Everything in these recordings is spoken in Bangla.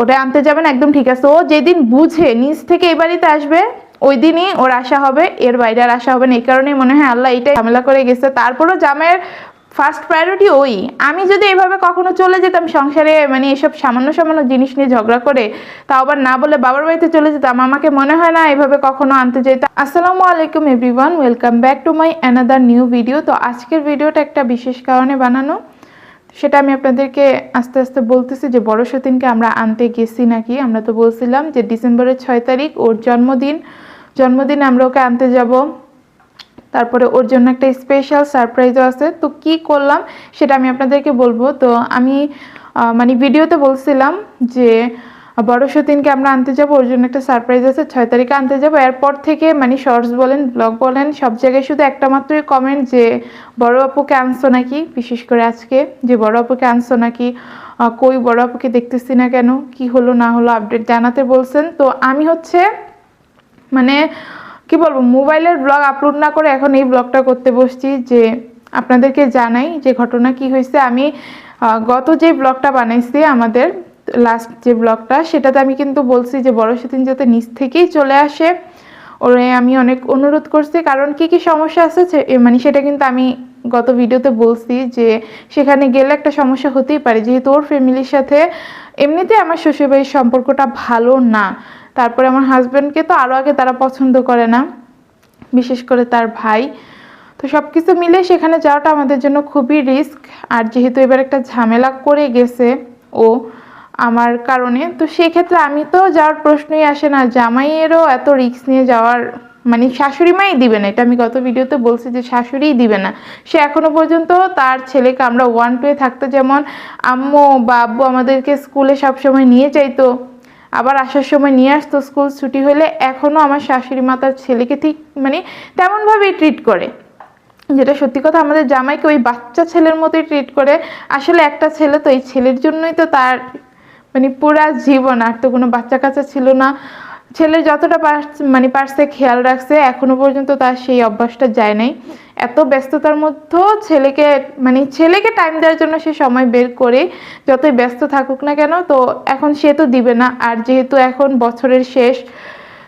ওটা আনতে যাবেন, একদম ঠিক আছে। ও যেদিন বুঝে নিজ থেকে এই বাড়িতে আসবে, ওই দিনই ওর আশা হবে, এর বাইরে আর আশা হবে না। এই কারণেই মনে হয় আল্লাহ এটাই ঝামেলা করে গেছে। তারপরও জামের ফার্স্ট প্রায়োরিটি ওই। আমি যদি এভাবে কখনো চলে যেতাম সংসারে মানে এসব সামান্য সামান্য জিনিস নিয়ে ঝগড়া করে, তাও আবার না বলে বাবার বাড়িতে চলে যেতাম, আমাকে মনে হয় না এভাবে কখনো আনতে যেতাম। আসসালামু আলাইকুম everyone welcome back to my another new video তো আজকের ভিডিওটা একটা বিশেষ কারণে বানানো। সেটা আমি আপনাদেরকে আস্তে আস্তে বলতেছি যে বড় সতীনকে আমরা আনতে গেছি নাকি? আমরা তো বলছিলাম যে ডিসেম্বরের ছয় তারিখ, ওর জন্মদিন। জন্মদিন আমরা ওকে আনতে যাব। তারপরে ওর জন্য একটা স্পেশাল সারপ্রাইজও আছে। তো কি করলাম সেটা আমি আপনাদেরকে বলব। তো আমি মানে ভিডিওতে বলছিলাম যে বড় সতীনকে আমরা আনতে যাব, ওর জন্য একটা সারপ্রাইজ আছে, ছয় তারিখে আনতে যাব। এরপর থেকে মানে শর্টস বলেন ব্লগ বলেন, সব জায়গায় শুধু একটা মাত্রই কমেন্ট যে, বড় আপুকে আনছো নাকি? বিশেষ করে আজকে, যে বড় আপুকে আনছো নাকি? কই বড় আপুকে দেখতেছি না কেন? কি হলো, না হলো আপডেট জানাতে বলছেন। তো আমি হচ্ছে মানে কি বলব, মোবাইলের ব্লগ আপলোড না করে এখন এই ব্লগটা করতে বসছি যে, আপনাদেরকে জানাই যে ঘটনা কি হয়েছে। আমি গত যে ব্লগটা বানাইছি আমাদের লাস্ট যে ব্লগটা সেটাতে আমি কিন্তু বলছি যে বড় সেদিন যাতে নিচ থেকেই চলে আসে। ওরে, আমি অনেক অনুরোধ করছি, কারণ কি কি সমস্যা আছে মানে সেটা কিন্তু আমি গত ভিডিওতে বলছি যে সেখানে গেলে একটা সমস্যা হতেই পারে। যেহেতু ওর ফ্যামিলির সাথে এমনিতে আমার শ্বশুরবাড়ির সম্পর্কটা ভালো না, তারপরে আমার হাজব্যান্ডকে তো আরও আগে তারা পছন্দ করে না, বিশেষ করে তার ভাই। তো সব কিছু মিলে সেখানে যাওয়াটা আমাদের জন্য খুবই রিস্ক আর যেহেতু এবার একটা ঝামেলা করে গেছে ও আমার কারণে। তো সেক্ষেত্রে আমি তো যাওয়ার প্রশ্নই আসে না, জামাইয়েরও এত রিস্ক নিয়ে যাওয়ার মানে শাশুড়ি মাই দিবে না। এটা আমি গত ভিডিওতে বলছি যে শাশুড়িই দিবে না। সে এখনও পর্যন্ত তার ছেলেকে আমরা ওয়ান টুয়ে থাকতে যেমন আম্মু বা আব্বু আমাদেরকে স্কুলে সবসময় নিয়ে যাইতো, আবার আসার সময় নিয়ে আসতো, স্কুল ছুটি হলে এখনও আমার শাশুড়ি মা তার ছেলেকে ঠিক মানে তেমনভাবেই ট্রিট করে। যেটা সত্যি কথা, আমাদের জামাইকে ওই বাচ্চা ছেলের মতোই ট্রিট করে। আসলে একটা ছেলে তো এই ছেলের জন্যই তো তার মানে পুরা জীবন, আর তো কোনো বাচ্চা কাচ্চা ছিল না। ছেলে যতটা মানে পারছে খেয়াল রাখছে, এখনও পর্যন্ত তার সেই অভ্যাসটা যায় নাই। এত ব্যস্ততার মধ্যেও ছেলেকে মানে ছেলেকে টাইম দেওয়ার জন্য সে সময় বের করে, যতই ব্যস্ত থাকুক না কেন, তো এখন সে তো দিবে না। আর যেহেতু এখন বছরের শেষ,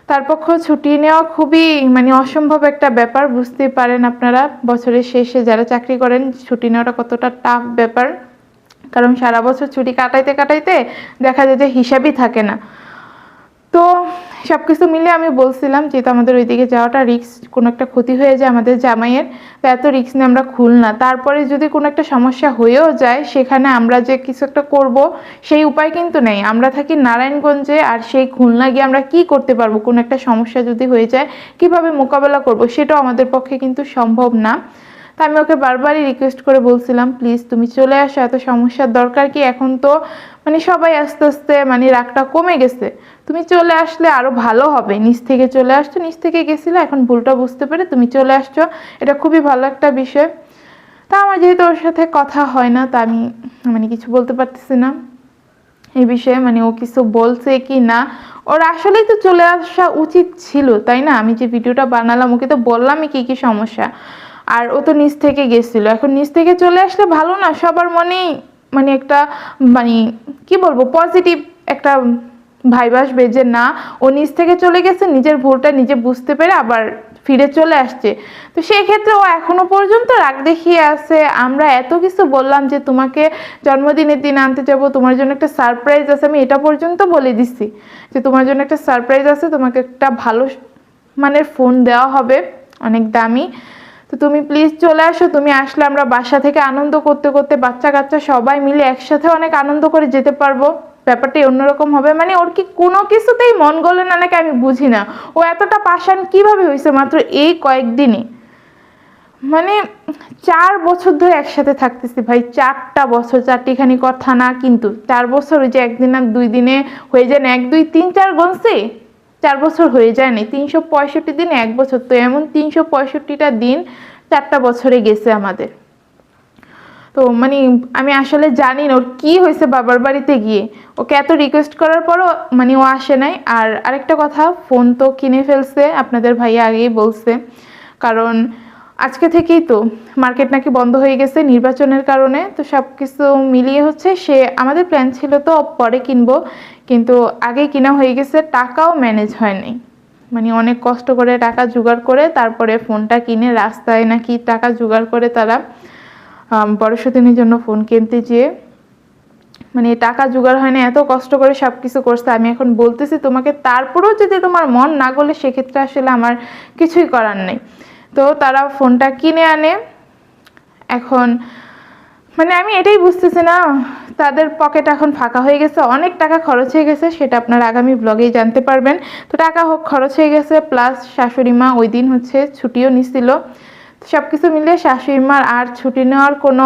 তার পক্ষ ছুটি নেওয়া খুবই মানে অসম্ভব একটা ব্যাপার, বুঝতেই পারেন আপনারা। বছরের শেষে যারা চাকরি করেন, ছুটি নেওয়াটা কতটা টাফ ব্যাপার। কারণ সারা বছর ছুটি কাটাইতে কাটাইতে দেখা যায় যে হিসাবই থাকে না। তো সব কিছু মিলে আমি বলছিলাম যেহেতু আমাদের ওইদিকে যাওয়াটা রিক্স কোনো একটা ক্ষতি হয়ে যায় আমাদের জামাইয়ের, তো এত রিক্স নিয়ে আমরা খুলনা তারপরে যদি কোনো একটা সমস্যা হয়েও যায়, সেখানে আমরা যে কিছু একটা করব, সেই উপায় কিন্তু নেই। আমরা থাকি নারায়ণগঞ্জে আর সেই খুলনা গিয়ে আমরা কি করতে পারব? কোনো একটা সমস্যা যদি হয়ে যায়, কীভাবে মোকাবেলা করব? সেটাও আমাদের পক্ষে কিন্তু সম্ভব না। তা আমি ওকে বারবারই রিকোয়েস্ট করে বলছিলাম প্লিজ তুমি চলে আসো, এত সমস্যার দরকার কি? এখন তো মানে সবাই আস্তে আস্তে মানে রাগটা কমে গেছে। তুমি চলে আসলে আরও ভালো হবে। নিচ থেকে চলে আসছো, নিচ থেকে গেছিলে, এখন ভুলটা বুঝতে পেরে তুমি চলে আসছো। এটা খুবই ভালো একটা বিষয়। তা আমার যেহেতু ওর সাথে কথা হয় না, তা আমি মানে কিছু বলতে পারতেছি না। এই বিষয়ে মানে ও কিছু বলছে কি না? ওর আসলেই তো চলে আসা উচিত ছিল, তাই না? আমি যে ভিডিওটা বানালাম, ওকে তো বললামই কী কী সমস্যা। আর ও তো নিচ থেকে গেছিল। এখন নিচ থেকে চলে আসলে ভালো না, সবার মনেই মানে একটা মানে কি বলব পজিটিভ একটা ভাইব আসবে যে না, ও নিচ থেকে চলে গেছে, নিজের ভুলটা নিজে বুঝতে পেরে আবার ফিরে চলে আসছে। তো সেই ক্ষেত্রে ও এখনও পর্যন্ত রাগ দেখিয়ে আছে। আমরা এত কিছু বললাম যে তোমাকে জন্মদিনের দিন আনতে যাব, তোমার জন্য একটা সারপ্রাইজ আছে, আমি এটা পর্যন্ত বলে দিচ্ছি যে তোমার জন্য একটা সারপ্রাইজ আছে, তোমাকে একটা ভালো মানের ফোন দেওয়া হবে, অনেক দামি। তো তুমি প্লিজ চলে আসো, তুমি আসলে আমরা বাসা থেকে আনন্দ করতে করতে বাচ্চা কাচ্চা সবাই মিলে একসাথে অনেক আনন্দ করে যেতে পারব। ব্যাপারটাই অন্যরকম হবে। মানে ওর কি কোনো কিছুতেই মন গলে না, নাকি আমি বুঝি না। ও এতটা পাশান কীভাবে হয়েছে মাত্র এই কয়েকদিনে মানে চার বছর ধরে একসাথে থাকতেছি ভাই, চারটা বছর, চারটিখানি কথা না কিন্তু। চার বছর ওই যে একদিন আর দুই দিনে হয়ে যায় না, এক, দুই, তিন, চার গনছে। চার বছর হয়ে যায় না তিনশো পঁয়ষট্টি দিন এক বছর। তো এমন তিনশো পঁয়ষট্টিটা দিন চারটা বছরে গেছে আমাদের। তো মানে আমি আসলে জানি না ওর কী হয়েছে বাবার বাড়িতে গিয়ে। ওকে এত রিকোয়েস্ট করার পরও মানে ও আসে নাই। আর আরেকটা কথা ফোন তো কিনে ফেলছে, আপনাদের ভাইয়া আগেই বলছে। কারণ আজকে থেকেই তো মার্কেট নাকি বন্ধ হয়ে গেছে নির্বাচনের কারণে। তো সব কিছু মিলিয়ে হচ্ছে সে, আমাদের প্ল্যান ছিল তো পরে কিনবো। কিন্তু আগে কিনা হয়ে গেছে, টাকাও ম্যানেজ হয়নি। মানে অনেক কষ্ট করে টাকা জোগাড় করে তারপরে ফোনটা কিনে রাস্তায় নাকি টাকা জোগাড় করে তারা আম, বড়শদিনের জন্য ফোন কিনতে যেয়ে মানে টাকা জোগাড় হয় না এত কষ্ট করে সব কিছু করছে। আমি এখন বলতেছি তোমাকে তারপরেও যদি তোমার মন না গলে সেক্ষেত্রে আসলে আমার কিছুই করার নেই। তো তারা ফোনটা কিনে আনে। এখন মানে আমি এটাই বুঝতেছি না, তাদের পকেট এখন ফাঁকা হয়ে গেছে, অনেক টাকা খরচ হয়ে গেছে, সেটা আপনারা আগামী ব্লগেই জানতে পারবেন। তো টাকা হোক, খরচ হয়ে গেছে প্লাস শাশুড়ি মা ওই দিন হচ্ছে ছুটিও নিছিল। সব কিছু মিলিয়ে শাশুড়ি মার আর ছুটি নেওয়ার কোনো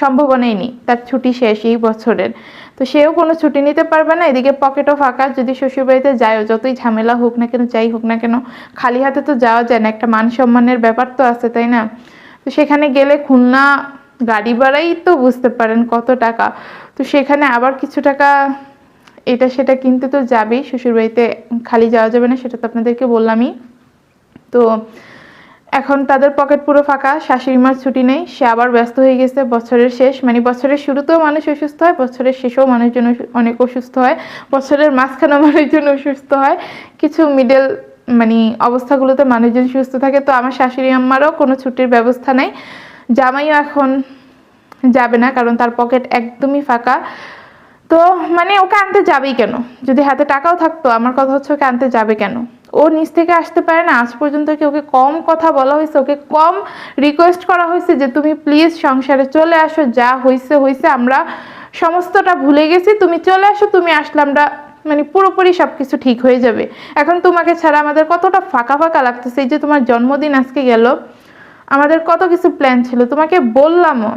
সম্ভাবনাই নেই, তার ছুটি শেষ এই বছরের। তো সেও কোনো ছুটি নিতে পারবে না, এদিকে পকেটও ফাঁকা, যদি শ্বশুরবাড়িতে যায়ও, যতই ঝামেলা হোক না কেন, যাই হোক না কেন, খালি হাতে তো যাওয়া যায় না, একটা মান সম্মানের ব্যাপার তো আছে, তাই না? তো সেখানে গেলে খুলনা গাড়ি ভাড়াই তো বুঝতে পারেন কত টাকা। তো সেখানে আবার কিছু টাকা এটা সেটা কিনতে তো যাবেই, শ্বশুরবাড়িতে খালি যাওয়া যাবে না, সেটা তো আপনাদেরকে বললামই। তো এখন তাদের পকেট পুরো ফাঁকা, শাশুড়ি মার ছুটি নেই, সে আবার ব্যস্ত হয়ে গেছে, বছরের শেষ। মানে বছরের শুরুতেও মানুষ অসুস্থ হয়, বছরের শেষেও মানুষজন অনেক অসুস্থ হয়, বছরের মাঝখানেও মানুষজন অসুস্থ হয়। কিছু মিডল মানে অবস্থাগুলোতে মানুষজন সুস্থ থাকে, তো আমার শাশুড়ি আম্মারও কোনো ছুটির ব্যবস্থা নাই। জামাইও এখন যাবে না, কারণ তার পকেট একদমই ফাঁকা। তো মানে ওকে আনতে যাবেই কেন? যদি হাতে টাকাও থাকতো, আমার কথা হচ্ছে ওকে আনতে যাবে কেন? ও নিচ থেকে আসতে পারে না, আজ পর্যন্ত কি ওকে কম কথা বলা হয়েছে? ওকে কম রিকোয়েস্ট করা হয়েছে যে তুমি প্লিজ সংসারে চলে আসো, যা হয়েছে হয়েছে আমরা সমস্তটা ভুলে গেছি, তুমি চলে আসো, তুমি আসলে আমরা মানে পুরোপুরি সব কিছু ঠিক হয়ে যাবে। এখন তোমাকে ছাড়া আমাদের কতটা ফাঁকা ফাঁকা লাগতেছে, এই যে তোমার জন্মদিন আজকে গেল আমাদের কত কিছু প্ল্যান ছিল? তোমাকে বললামও।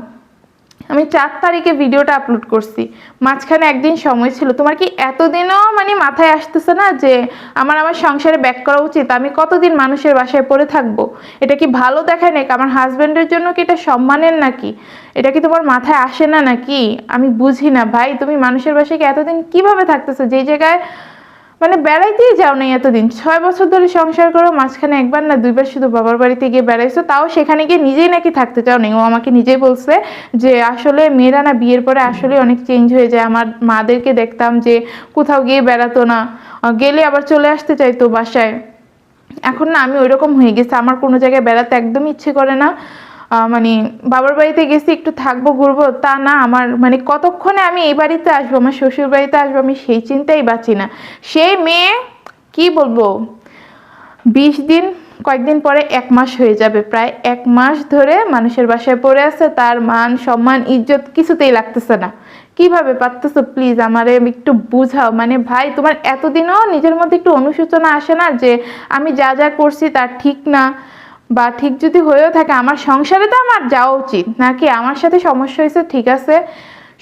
আমি চার তারিখে ভিডিওটা আপলোড করছি। মাঝখানে একদিন সময় ছিল। তোমার কি এতদিনও মানে মাথায় আসতেছে না যে আমার আমার সংসারে ব্যাক করা উচিত? আমি কতদিন মানুষের বাসায় পড়ে থাকব? এটা কি ভালো দেখায় নাকি? আমার হাজব্যান্ডের জন্য কি এটা সম্মানের নাকি? এটা কি তোমার মাথায় আসে না নাকি? আমি বুঝি না। ভাই, তুমি মানুষের বাসায় কি এতদিন কীভাবে থাকতেছো? যেই জায়গায় মানে বেড়াইতেই যাও নাই এতদিন। ছয় বছর ধরে সংসার করো, মাঝখানে একবার না দুইবার শুধু বাবার বাড়িতে গিয়ে বেড়াইছো, তাও সেখানে গিয়ে নিজেই নাকি থাকতে চাও নাই। ও আমাকে নিজেই বলছে যে আসলে মেয়েরা না বিয়ের পরে আসলে অনেক চেঞ্জ হয়ে যায়। আমার মাদেরকে দেখতাম যে কোথাও গিয়ে বেড়াতো না। গেলে আবার চলে আসতে চাইতো বাসায়। এখন না আমি ওইরকম হয়ে গেছি। আমার কোনো জায়গায় বেড়াতে একদম ইচ্ছে করে না। মানে বাবার বাড়িতে গেছি, একটু থাকব, ঘুরবো, তা না, আমার মানে কতক্ষণে আমি এই বাড়িতে আসব, আমার শ্বশুর বাড়িতে আসব, আমি সেই চিন্তাই বাঁচি না। সেই মেয়ে, কি বলব, বিশ দিন, কয়েকদিন পরে এক মাস হয়ে যাবে, প্রায় এক মাস ধরে মানুষের বাসায় পড়ে আছে, তার মান, সম্মান, ইজ্জত কিছুতেই লাগতেছে না। কীভাবে পারতেছো প্লিজ আমারে একটু বুঝাও। মানে ভাই, তোমার এতদিনও নিজের মধ্যে একটু অনুশোচনা আসে না যে, আমি যা যা করছি তার ঠিক না। বা ঠিক যদি হয়েও থাকে, আমার সংসারে তো আমার যাওয়া উচিত। নাকি আমার সাথে সমস্যা হয়েছে? ঠিক আছে,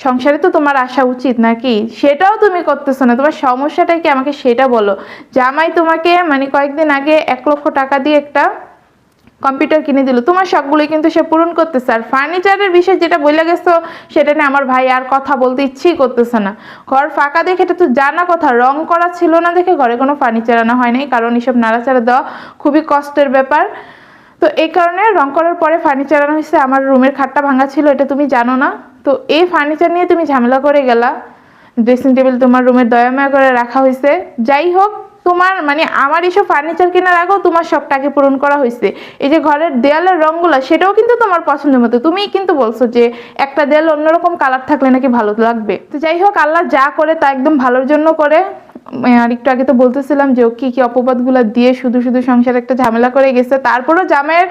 সংসারে তো তোমার আসা উচিত নাকি? সেটাও তুমি করতেছো না। তোমার সমস্যাটা কি? আমাকে সেটা বলো। জামাই তোমাকে মানে কয়েকদিন আগে এক লক্ষ টাকা দিয়ে একটা কম্পিউটার কিনে দিল। তোমার শখগুলোই কিন্তু সে পূরণ করতেছে। আর ফার্নিচারের বিষয় যেটা বলে গেছো, সেটা নিয়ে আমার ভাই আর কথা বলতে ইচ্ছেই করতেছে না। ঘর ফাঁকা দেখে এটা তো জানা কথা। রং করা ছিল না দেখে ঘরে কোনো ফার্নিচার আনা হয়নি কারণ এসব নাড়াচাড়া দেওয়া খুবই কষ্টের ব্যাপার। তো এই কারণে রং করার পরে ফার্নিচার আনা হয়েছে, আমার রুমের খাটটা ভাঙা ছিল, এটা তুমি জানো না। তো এই ফার্নিচার নিয়ে তুমি ঝামেলা করে গেলা। ড্রেসিং টেবিল তোমার রুমের দয়াময় করে রাখা হয়েছে। যাই হোক, তোমার মানে আমার এইসব ফার্নিচার কেনার আগেও তোমার শখটাকে পূরণ করা হয়েছে। এই যে ঘরের দেয়ালের রঙগুলো সেটাও কিন্তু তোমার পছন্দের মতো। তুমিই কিন্তু বলছো যে একটা দেয়াল অন্যরকম কালার থাকলে নাকি ভালো লাগবে। তো যাই হোক, আল্লাহ যা করে তা একদম ভালোর জন্য করে। উম, আর একটু আগে তো বলতেছিলাম যে ও কি কি অপবাদগুলো দিয়ে শুধু শুধু সংসারে একটা ঝামেলা করে গেছে। তারপরও জামাইয়ের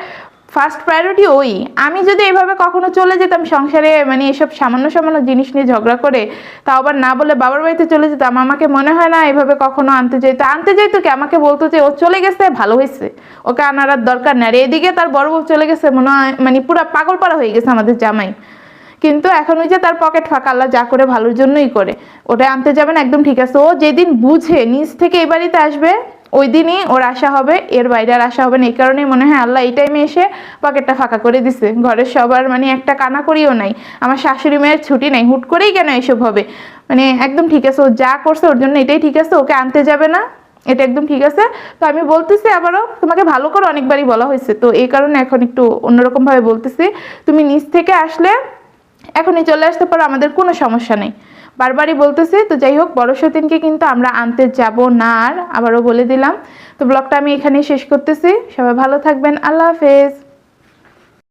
ফার্স্ট প্রায়োরিটি ওই। আমি যদি এভাবে কখনো চলে যেতাম সংসারে মানে এসব সামান্য সামান্য জিনিস নিয়ে ঝগড়া করে তা আবার না বলে বাবার বাড়িতে চলে যেতাম আমাকে মনে হয় না এভাবে কখনো আনতে যেত আনতে যেত কি? আমাকে বলতো যে ও চলে গেছে ভালো হয়েছে। ওকে আনার দরকার নেই আর এদিকে তার বড় বউ চলে গেছে মনে হয় মানে পুরো পাগল পাড়া হয়ে গেছে আমাদের জামাই। কিন্তু এখন ওই যে তার পকেট ফাঁকা, আল্লাহ যা করে ভালোর জন্যই করে। ওটা আনতে যাবেন, একদম ঠিক আছে। ও যেদিন বুঝে নিজ থেকে এই বাড়িতে আসবে, ওই দিনই ওর আশা হবে, এর বাইরে আর আশা হবে না। এই কারণেই মনে হয় আল্লাহ এই টাইমে এসে পকেটটা ফাঁকা করে দিছে। ঘরের সবার মানে একটা কানা করিও নাই। আমার শাশুড়ি মেয়ের ছুটি নাই, হুট করেই কেন এসব হবে? মানে একদম ঠিক আছে, ও যা করছে ওর জন্য এটাই ঠিক আছে, ওকে আনতে যাবে না। এটা একদম ঠিক আছে। তো আমি বলতেছি আবারও, তোমাকে ভালো করে অনেকবারই বলা হয়েছে। তো এই কারণে এখন একটু অন্যরকম ভাবে বলতেছি। তুমি নিজ থেকে আসলে এখনই চলে আসতে পারো, আমাদের কোনো সমস্যা নেই। বারবারই বলতেছে, তো যাই হোক, বড় সতীনকে কিন্তু আমরা আনতে যাব না আর, আবারও বলে দিলাম। তো ব্লগটা আমি এখানেই শেষ করতেছি। সবাই ভালো থাকবেন। আল্লাহ হাফেজ।